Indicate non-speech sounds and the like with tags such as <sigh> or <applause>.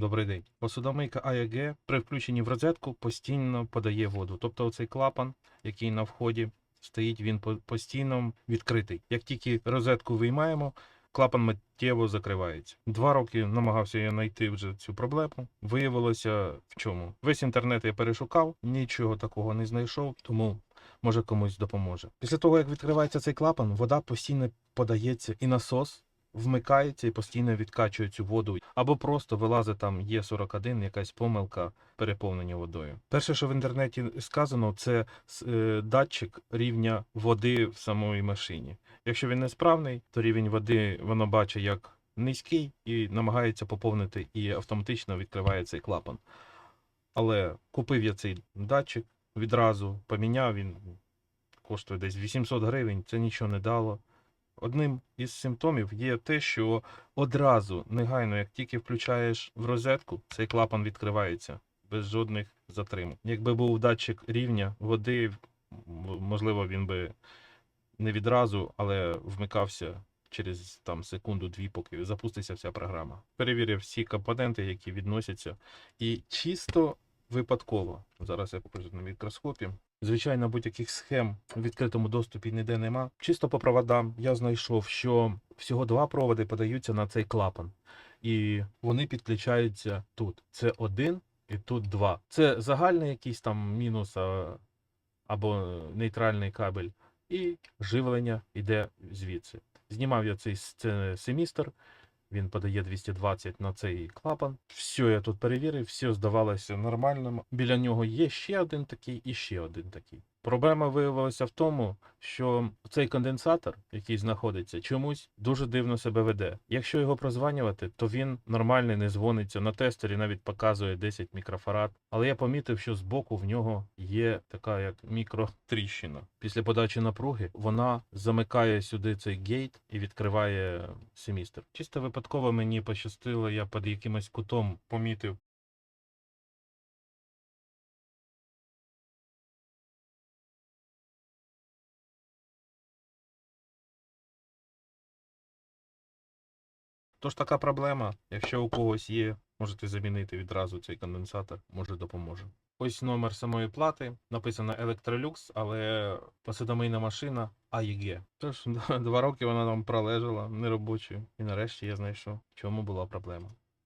Добрий день. Посудомийка АЕГ при включенні в розетку постійно подає воду. Тобто оцей клапан, який на вході стоїть, він постійно відкритий. Як тільки розетку виймаємо, клапан миттєво закривається. Два роки намагався я знайти вже цю проблему. Виявилося в чому? Весь інтернет я перешукав, нічого такого не знайшов, тому може комусь допоможе. Після того, як відкривається цей клапан, вода постійно подається і насос вмикається і постійно відкачує цю воду, або просто вилазить там Є41, якась помилка переповнення водою. Перше, що в інтернеті сказано, це е, датчик рівня води в самої машині. Якщо він несправний, то рівень води воно бачить як низький і намагається поповнити і автоматично відкриває цей клапан. Але купив я цей датчик, відразу поміняв, він коштує десь 800 гривень, це нічого не дало. Одним із симптомів є те, що одразу, негайно, як тільки включаєш в розетку, цей клапан відкривається без жодних затримок. Якби був датчик рівня води, можливо, він би не відразу, але вмикався через там секунду-дві, поки запуститься вся програма. Перевірив всі компоненти, які відносяться, і чисто випадково. Зараз я покажу на мікроскопі. Звичайно, будь-яких схем у відкритому доступі ніде нема. Чисто по проводам я знайшов, що всього два проводи подаються на цей клапан, і вони підключаються тут. Це один і тут два. Це загальний якийсь там мінус або нейтральний кабель, і живлення йде звідси. Знімав я цей семістр. Він подає 220 на цей клапан. Все я тут перевірив, все здавалося нормальним. Біля нього є ще один такий і ще один такий. Проблема виявилася в тому, що цей конденсатор, який знаходиться, чомусь дуже дивно себе веде. Якщо його прозванювати, то він нормальний, не дзвониться. На тестері навіть показує 10 мікрофарад. Але я помітив, що збоку в нього є така як мікротріщина. Після подачі напруги вона замикає сюди цей гейт і відкриває семістр. Чисто випадково мені пощастило, я під якимось кутом помітив. Тож така проблема. Якщо у когось є, можете замінити відразу цей конденсатор, може допоможе. Ось номер самої плати. Написано Electrolux, але посудомийна машина AEG. Тож <laughs> два роки вона там пролежала неробочою. І нарешті я знайшов, в чому була проблема.